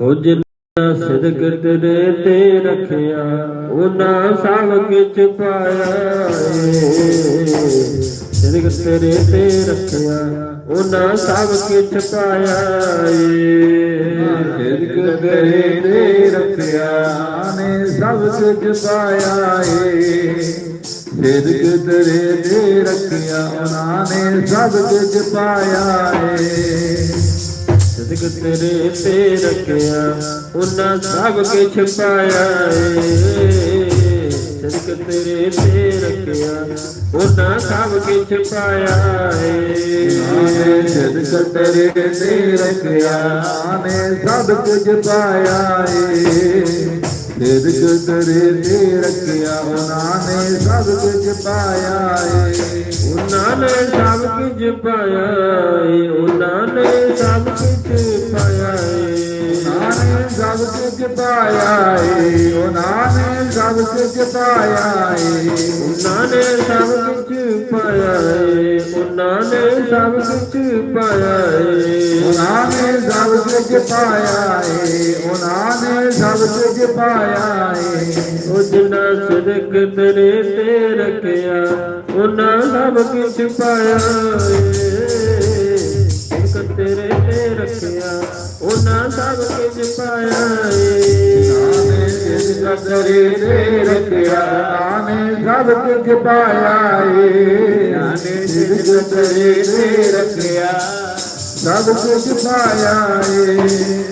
ਕੁਝ ਜਿਨਾ ਸਿਦਕ ਤੇਰੇ ਤੇ ਰੱਖਿਆ, ਉਹਨਾਂ ਸਭ ਕਿਛ ਪਾਇਆ ਏ। ਤੇਰੇ ਤੇ ਰੱਖਿਆ, ਉਹਨਾਂ ਸਭ ਕਿਛ ਪਾਇਆ ਏ। ਸਿਦਕ ਤੇਰੇ ਤੇ ਰੱਖਿਆ, ਨੇ ਸਭ ਕੁਝ ਪਾਇਆ ਏ। ਸਿਦਕ ਤੇਰੇ ਤੇ ਰੱਖਿਆ, ਉਹਨਾਂ ਨੇ ਸਭ ਕੁਝ ਪਾਇਆ ਏ। ਸਿਦਕ ਤੇਰੇ ਤੇ ਰੱਖਿਆ ਉਹਨਾਂ ਸਭ ਕਿਛ ਪਾਇਆ ਏ। ਸਿਦਕ ਤੇਰੇ ਤੇ ਰੱਖਿਆ ਉਹਨਾਂ ਸਭ ਕਿਛ ਪਾਇਆ ਏ। ਆਨੇ ਸਿਦਕ ਤੇਰੇ ਤੇ ਰੱਖਿਆ ਨੇ ਸਭ ਕੁਝ ਪਾਇਆ ਏ। ਸਿਦਕ ਤੇਰੇ ਤੇ ਰੱਖਿਆ ਉਹਨਾਂ ਨੇ ਸਭ ਕੁਝ ਪਾਇਆ ਏ। ਉਹਨਾਂ ਨੇ ਸਭ ਕੁਝ ਪਾਇਆ ਏ। ਸਭ ਪਾਇਆ ਏ ਉਹਨਾਂ ਨੇ ਸਭ ਕੁਝ ਪਾਇਆ ਏ ਉਹਨਾਂ ਨੇ ਸਭ ਕੁਝ ਪਾਇਆ ਏ ਉਹਨਾਂ ਨੇ ਸਭ ਕੁਝ ਪਾਇਆ ਏ ਉਹਨਾਂ ਨੇ ਸਭ ਕੁਝ ਪਾਇਆ ਏ ਉਹਨਾਂ ਨੇ ਸਭ ਕੁਝ ਪਾਇਆ ਏ ਉਹਨਾਂ ਨੇ ਸਭ ਕੁਝ ਪਾਇਆ ਏ ਉਹ ਜਿਨਾ ਸਿਦਕ ਤੇਰੇ ਤੇ ਰੱਖਿਆ ਉਹਨਾਂ ਸਭ ਕੁਝ ਪਾਇਆ ਏ ਉਹਨਾਂ ਸਭ ਕੁਝ ਪਾਇਆ ਏ। ਨਾਨੇ ਸਿਦਕ ਤੇਰੇ ਤੇ ਰੱਖਿਆ ਨਾਨੇ ਸਭ ਕੁਝ ਪਾਇਆ ਏ। ਨਾਨੇ ਸਿਦਕ ਤੇਰੇ ਤੇ ਰੱਖਿਆ। ਸਭ ਕੁਝ ਪਾਇਆ ਏ।